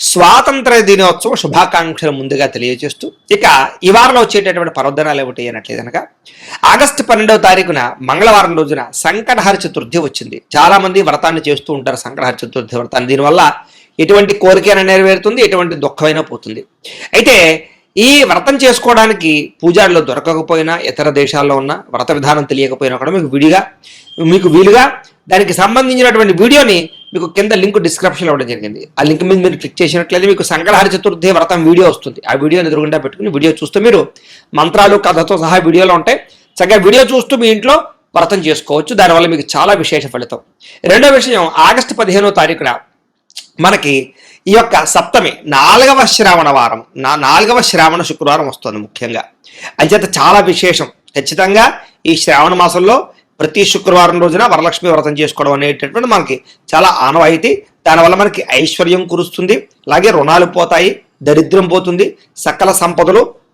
స్వాతంత్ర దినోత్సవ శుభాకాంక్షలు ముందుగా తెలియజేస్తూ ఇక ఈ వారంలో వచ్చేటటువంటి పర్వదనాలు ఏమిటి అన్నట్లేదు అనగా ఆగస్టు పన్నెండవ తారీఖున మంగళవారం రోజున సంకటహర చతుర్థి వచ్చింది. చాలామంది వ్రతాన్ని చేస్తూ ఉంటారు సంకటహర చతుర్థి వ్రతాన్ని. దీనివల్ల ఎటువంటి కోరికైనా నెరవేరుతుంది ఎటువంటి దుఃఖమైనా పోతుంది. అయితే ఈ వ్రతం చేసుకోవడానికి పూజారులు దొరకకపోయినా ఇతర దేశాల్లో ఉన్న వ్రత విధానం తెలియకపోయినా కూడా మీకు విడిగా మీకు వీలుగా దానికి సంబంధించినటువంటి వీడియోని మీకు కింద లింక్ డిస్క్రిప్షన్ ఇవ్వడం జరిగింది. ఆ లింక్ మీద మీరు క్లిక్ చేసినట్లయితే మీకు సంకటహర చతుర్థి వ్రతం వీడియో వస్తుంది. ఆ వీడియోని ఎదురుగుండా పెట్టుకుని వీడియో చూస్తూ మీరు మంత్రాలు కథతో సహా వీడియోలో ఉంటాయి. చక్కగా వీడియో చూస్తూ మీ ఇంట్లో వ్రతం చేసుకోవచ్చు. దానివల్ల మీకు చాలా విశేష ఫలితం. రెండో విషయం ఆగస్టు పదిహేనో తారీఖున మనకి ఈ యొక్క సప్తమి నాలుగవ శ్రావణ వారం నా నాలుగవ శ్రావణ శుక్రవారం వస్తుంది ముఖ్యంగా. అంచేత చాలా విశేషం. ఖచ్చితంగా ఈ శ్రావణ మాసంలో ప్రతి శుక్రవారం రోజున వరలక్ష్మి వ్రతం చేసుకోవడం అనేటటువంటి మనకి చాలా ఆనవాయితీ. దానివల్ల మనకి ఐశ్వర్యం కురుస్తుంది. అలాగే రుణాలు పోతాయి దరిద్రం పోతుంది. సకల సంపదలు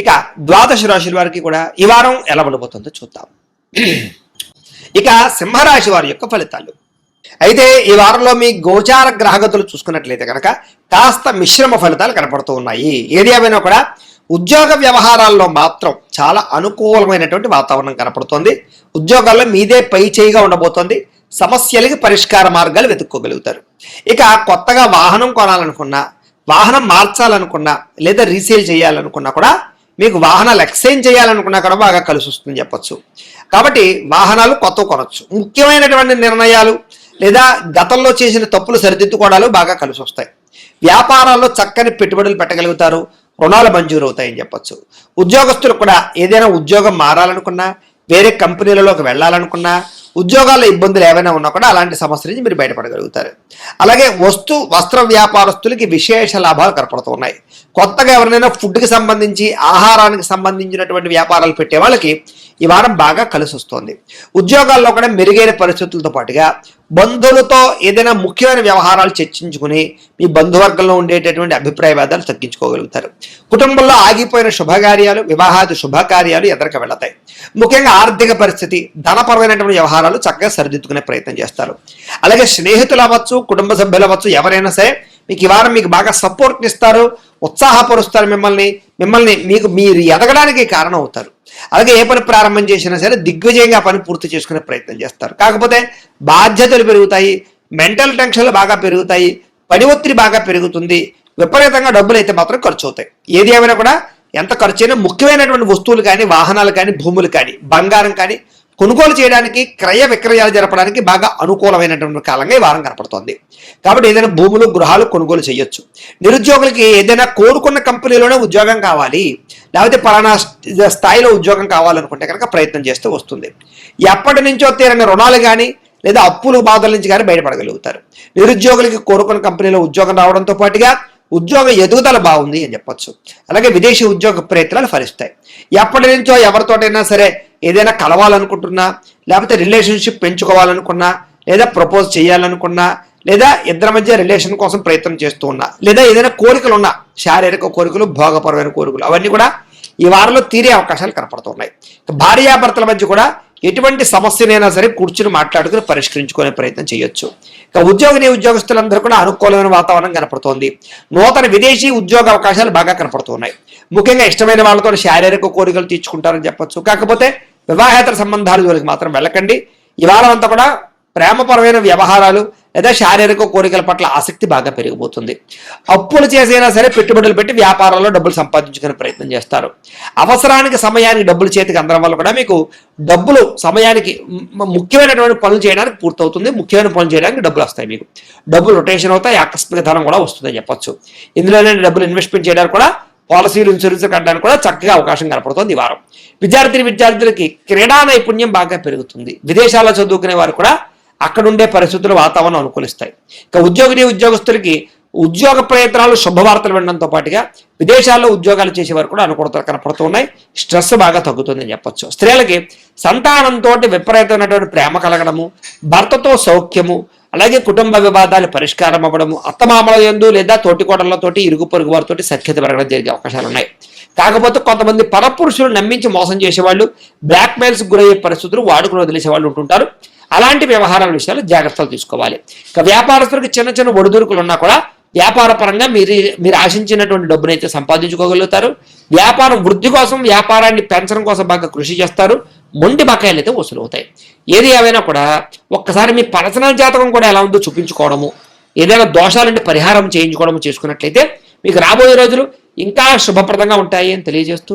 ఇక ద్వాదశ రాశుల వారికి కూడా ఈ వారం ఎలా ఉండబోతుందో చూద్దాం. ఇక సింహరాశి వారి యొక్క ఫలితాలు. అయితే ఈ వారంలో మీ గోచార గ్రహగతులు చూసుకున్నట్లయితే కనుక కాస్త మిశ్రమ ఫలితాలు కనపడుతూ ఉన్నాయి. ఏది ఏమైనా కూడా ఉద్యోగ వ్యవహారాల్లో మాత్రం చాలా అనుకూలమైనటువంటి వాతావరణం కనపడుతోంది. ఉద్యోగాల్లో మీదే పై చేయిగా ఉండబోతోంది. సమస్యలకి పరిష్కార మార్గాలు వెతుక్కోగలుగుతారు. ఇక కొత్తగా వాహనం కొనాలనుకున్నా వాహనం మార్చాలనుకున్నా లేదా రీసేల్ చేయాలనుకున్నా కూడా మీకు వాహనాలు ఎక్స్చేంజ్ చేయాలనుకున్నా కూడా బాగా కలిసి వస్తుందని చెప్పచ్చు. కాబట్టి వాహనాలు కొత్త కొనొచ్చు. ముఖ్యమైనటువంటి నిర్ణయాలు లేదా గతంలో చేసిన తప్పులు సరిదిద్దుకోవడాలు బాగా కలిసి వస్తాయి. వ్యాపారాల్లో చక్కని పెట్టుబడులు పెట్టగలుగుతారు. రుణాలు మంజూరు అవుతాయని చెప్పొచ్చు. ఉద్యోగస్తులు కూడా ఏదైనా ఉద్యోగం మారాలనుకున్నా వేరే కంపెనీలలోకి వెళ్ళాలనుకున్నా ఉద్యోగాల్లో ఇబ్బందులు ఏమైనా ఉన్నా కూడా అలాంటి సమస్య నుంచి మీరు బయటపడగలుగుతారు. అలాగే వస్తు వస్త్ర వ్యాపారస్తులకి విశేష లాభాలు కనపడుతున్నాయి. కొత్తగా ఎవరినైనా ఫుడ్కి సంబంధించి ఆహారానికి సంబంధించినటువంటి వ్యాపారాలు పెట్టే వాళ్ళకి ఈ వారం బాగా కలిసి వస్తుంది ఉద్యోగాల్లో కూడా మెరుగైన పరిస్థితులతో పాటుగా బంధువులతో ఏదైనా ముఖ్యమైన వ్యవహారాలు చర్చించుకుని మీ బంధువర్గంలో ఉండేటటువంటి అభిప్రాయవాదాలు తగ్గించుకోగలుగుతారు. కుటుంబంలో ఆగిపోయిన శుభకార్యాలు వివాహాది శుభకార్యాలు ఎదరికి వెళతాయి. ముఖ్యంగా ఆర్థిక పరిస్థితి ధనపరమైనటువంటి వ్యవహారాలు చక్కగా సరిదిద్దుకునే ప్రయత్నం చేస్తారు. అలాగే స్నేహితులు అవ్వచ్చు కుటుంబ సభ్యులు అవ్వచ్చు ఎవరైనా సరే మీకు ఈ వారం మీకు బాగా సపోర్ట్ ఇస్తారు ఉత్సాహపరుస్తారు మిమ్మల్ని మిమ్మల్ని మీకు మీరు ఎదగడానికి కారణం అవుతారు. అలాగే ఏ పని ప్రారంభం చేసినా సరే దిగ్విజయంగా పని పూర్తి చేసుకునే ప్రయత్నం చేస్తారు. కాకపోతే బాధ్యతలు పెరుగుతాయి మెంటల్ టెన్షన్లు బాగా పెరుగుతాయి పని ఒత్తిడి బాగా పెరుగుతుంది విపరీతంగా డబ్బులు అయితే మాత్రం ఖర్చు అవుతాయి. ఏది ఏమైనా కూడా ఎంత ఖర్చు అయినా ముఖ్యమైనటువంటి వస్తువులు కానీ వాహనాలు కానీ భూములు కానీ బంగారం కానీ కొనుగోలు చేయడానికి క్రయ విక్రయాలు జరపడానికి బాగా అనుకూలమైనటువంటి కాలంగా ఈ వారం కనపడుతోంది. కాబట్టి ఏదైనా భూములు గృహాలు కొనుగోలు చేయొచ్చు. నిరుద్యోగులకి ఏదైనా కోరుకున్న కంపెనీలోనే ఉద్యోగం కావాలి. లేకపోతే పలానా స్థాయిలో ఉద్యోగం కావాలనుకుంటే కనుక ప్రయత్నం చేస్తూ వస్తుంది. ఎప్పటి నుంచో తీరని రుణాలు కానీ లేదా అప్పులు బాధల నుంచి కానీ బయటపడగలుగుతారు. నిరుద్యోగులకి కోరుకున్న కంపెనీలో ఉద్యోగం రావడంతో పాటుగా ఉద్యోగ ఎదుగుదల బాగుంది అని చెప్పొచ్చు. అలాగే విదేశీ ఉద్యోగ ప్రయత్నాలు ఫలిస్తాయి. ఎప్పటి నుంచో ఎవరితోటైనా సరే ఏదైనా కలవాలనుకుంటున్నా లేకపోతే రిలేషన్షిప్ పెంచుకోవాలనుకున్నా లేదా ప్రపోజ్ చేయాలనుకున్నా లేదా ఇద్దరి మధ్య రిలేషన్ కోసం ప్రయత్నం చేస్తూ ఉన్నా లేదా ఏదైనా కోరికలు ఉన్నా శారీరక కోరికలు భోగపరమైన కోరికలు అవన్నీ కూడా ఈ వారంలో తీరే అవకాశాలు కనపడుతున్నాయి. భార్యాభర్తల మధ్య కూడా ఎటువంటి సమస్యనైనా సరే కూర్చుని మాట్లాడుకుని పరిష్కరించుకునే ప్రయత్నం చేయొచ్చు. ఇక ఉద్యోగిని ఉద్యోగస్తులందరూ కూడా అనుకూలమైన వాతావరణం కనపడుతోంది. నూతన విదేశీ ఉద్యోగ అవకాశాలు బాగా కనపడుతున్నాయి. ముఖ్యంగా ఇష్టమైన వాళ్ళతో శారీరక కోరికలు తీర్చుకుంటారని చెప్పొచ్చు. కాకపోతే వివాహేతర సంబంధాలు జోలికి మాత్రం వెళ్ళకండి. ఇవాళ అంతా కూడా ప్రేమపరమైన వ్యవహారాలు లేదా శారీరక కోరికల పట్ల ఆసక్తి బాగా పెరిగిపోతుంది. అప్పులు చేసైనా సరే పెట్టుబడులు పెట్టి వ్యాపారంలో డబ్బులు సంపాదించుకునే ప్రయత్నం చేస్తారు. అవసరానికి సమయానికి డబ్బులు చేతికి అందడం వల్ల కూడా మీకు డబ్బులు సమయానికి ముఖ్యమైనటువంటి పనులు చేయడానికి పూర్తవుతుంది. ముఖ్యమైన పనులు చేయడానికి డబ్బులు వస్తాయి మీకు. డబ్బులు రొటేషన్ అవుతాయి ఆకస్మిక ధనం కూడా వస్తుందని చెప్పొచ్చు. ఇందులోనే డబ్బులు ఇన్వెస్ట్మెంట్ చేయడానికి కూడా పాలసీలు ఇన్సూరెన్స్ కట్టడానికి కూడా చక్కగా అవకాశం కనపడుతుంది ఈ వారం. విద్యార్థిని విద్యార్థులకి క్రీడా నైపుణ్యం బాగా పెరుగుతుంది. విదేశాల్లో చదువుకునే వారు కూడా అక్కడుండే పరిస్థితులు వాతావరణం అనుకూలిస్తాయి. ఇక ఉద్యోగిని ఉద్యోగస్తులకి ఉద్యోగ ప్రయత్నాలు శుభవార్తలు వినడంతో పాటుగా విదేశాల్లో ఉద్యోగాలు చేసేవారు కూడా అనుకూలతలు కనపడుతున్నాయి. స్ట్రెస్ బాగా తగ్గుతుందని చెప్పొచ్చు. స్త్రీలకి సంతానంతో విపరీతమైనటువంటి ప్రేమ కలగడము భర్తతో సౌఖ్యము అలాగే కుటుంబ వివాదాలు పరిష్కారం అవ్వడము అత్తమామల యందు లేదా తోటికోటలతో ఇరుగు పొరుగు వారితోటి సఖ్యత పెరగడం జరిగే అవకాశాలు ఉన్నాయి. కాకపోతే కొంతమంది పరపురుషులు నమ్మించి మోసం చేసేవాళ్ళు బ్లాక్ మెయిల్స్ గురయ్యే పరిస్థితులు వాడుకుని వదిలేసే వాళ్ళు ఉంటుంటారు. అలాంటి వ్యవహారాల విషయాలు జాగ్రత్తలు తీసుకోవాలి. ఇక వ్యాపారస్తులకు చిన్న చిన్న ఒడిదుడుకులు ఉన్నా కూడా వ్యాపార పరంగా మీరు మీరు ఆశించినటువంటి డబ్బునైతే సంపాదించుకోగలుగుతారు. వ్యాపారం వృద్ధి కోసం వ్యాపారాన్ని పెంచడం కోసం బాగా కృషి చేస్తారు. మొండి బకాయిలు అయితే వసూలు అవుతాయి. ఏది ఏమైనా కూడా ఒక్కసారి మీ పర్సనల్ జాతకం కూడా ఎలా ఉందో చూపించుకోవడము ఏదైనా దోషాలంటే పరిహారం చేయించుకోవడము చేసుకున్నట్లయితే మీకు రాబోయే రోజులు ఇంకా శుభప్రదంగా ఉంటాయి అని తెలియజేస్తూ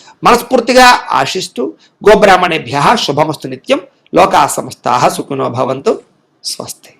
మనస్ఫూర్తిగా ఆశిస్తూ గోబ్రాహ్మణేభ్య శుభమస్తు నిత్యం లోకా సమస్తా సుఖినో భవంతు. స్వస్తి.